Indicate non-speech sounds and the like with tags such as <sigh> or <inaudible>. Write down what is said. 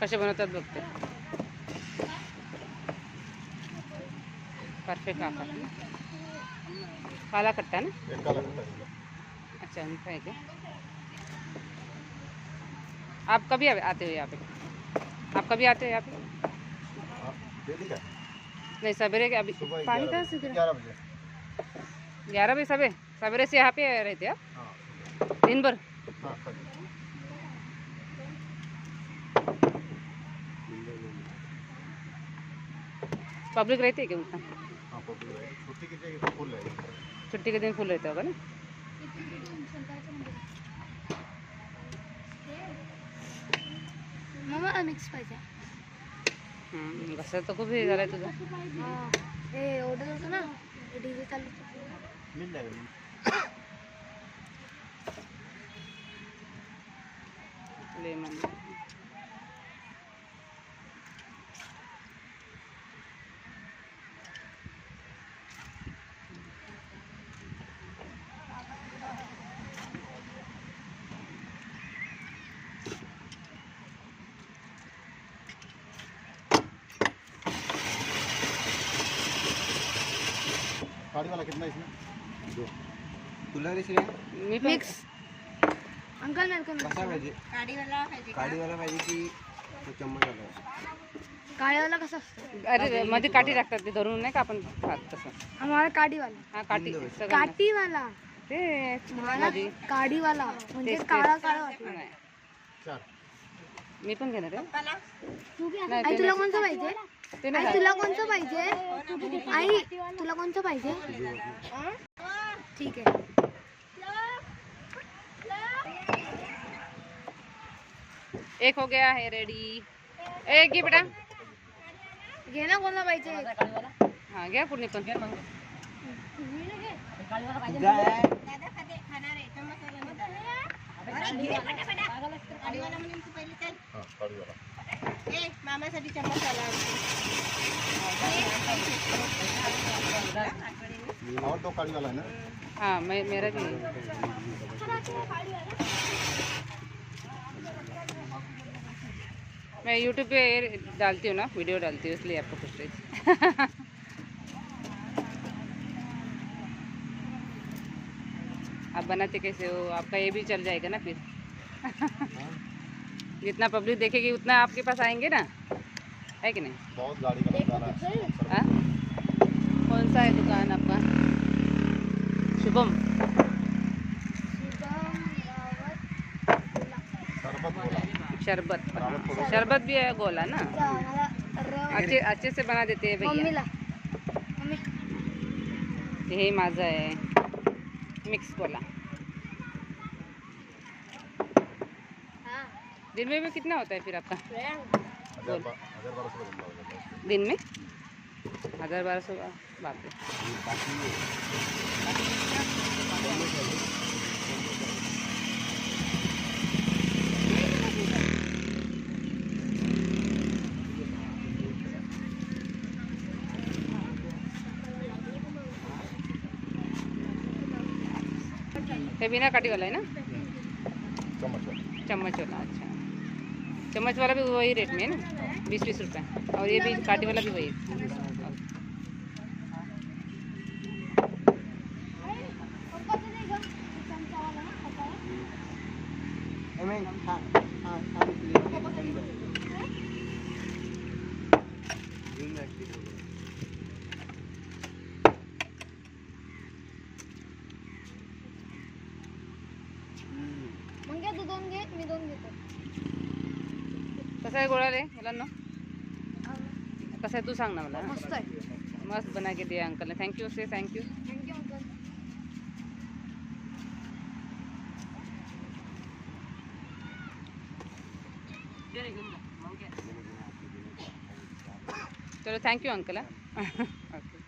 कसे बनवतात बघते. परफेक्ट आकार काला कट्टा ना? एक काला कट्टा अच्छा उनका है क्या आप कभी आते हो यहाँ पे? आप कभी आते हो यहाँ पे? हाँ, नहीं सवेरे के अभी पानी कहाँ से ग्यारह बजे। सवेरे? सवेरे से यहाँ पे रहते आप? हाँ। दिन भर? पब्लिक रहती है क्या उतना हाँ पब्लिक है। छुट्टी की जगह तो फुल है? छुट्टी के दिन फुल रहता होगा ना? मामा मिक्स पाहिजे हम्म, घसा तर खूप हे झालाय तुझा हा हे ऑर्डर होतं ना डीजे चालू मिल जाएगा मिल लेमन गाड़ी वाला कितना है इसमें? दो. तुला कशी रे मी पण. मिक्स अंकल नाही अंकल कसा पाहिजे? काडीवाला पाहिजे की? तो चम्मच वाला? काळेवाला कसा असतो? अरे मध्ये काठी टाकतात ते धरून नाही का आपण खात तसं? आम्हाला काडीवाला. हा काठी. सगळं काटीवाला ते मला मध्ये काडीवाला. म्हणजे तेच, काळा तेच. काळा वाटला. नाही. चार मी पण घेणार आहे. नाही, आई ते तुला नाही. कोणतं पाहिजे? ते नाही आई तुला कोणतं पाहिजे? आई तुला कोणतं पाहिजे? ठीक आहे. एक हो गया है रेडी एक घे बेटा. घे ना कोणता पाहिजे? हा घ्या कुणी पण. हाँ मामासाठी चम्मच आला. और दो गाड़ी वाला है ना? हाँ मैं मेरा भी मैं यूट्यूब पे डालती हूँ ना वीडियो डालती हूँ इसलिए आपको पूछ रही थी आप बनाते कैसे हो? आपका ये भी चल जाएगा ना फिर। <laughs> जितना पब्लिक देखेगी उतना आपके पास आएँगे ना। है कि नहीं? बहुत गाड़ी का हाँ? कौन सा है दुकान आपका? शुभम। शरबत। शरबत भी है गोला ना? अच्छे अच्छे से बना देते हैं भैया। मम्मीला मम्मी। हे माझं आहे मिक्स गोला। हाँ। दिन में भी कितना होता है फिर आपका? हो है। दिन में? हज़ार बारह सौ का बिना काटी वाला है ना? चम्मच वाला चम्मच वाला अच्छा। चम्मच वाला भी वही रेट में है ना? बीस बीस रुपये और ये भी काटी वाला भी वही मी दोन घेतो. कसं आहे गोळा रे मुलांना? कसं आहे तू सांग ना मला. मस्त आहे. मस्त बना के दिया अंकल ने. थैंक यू से thank you thank you uncle चलो थैंक यू अंकल ओके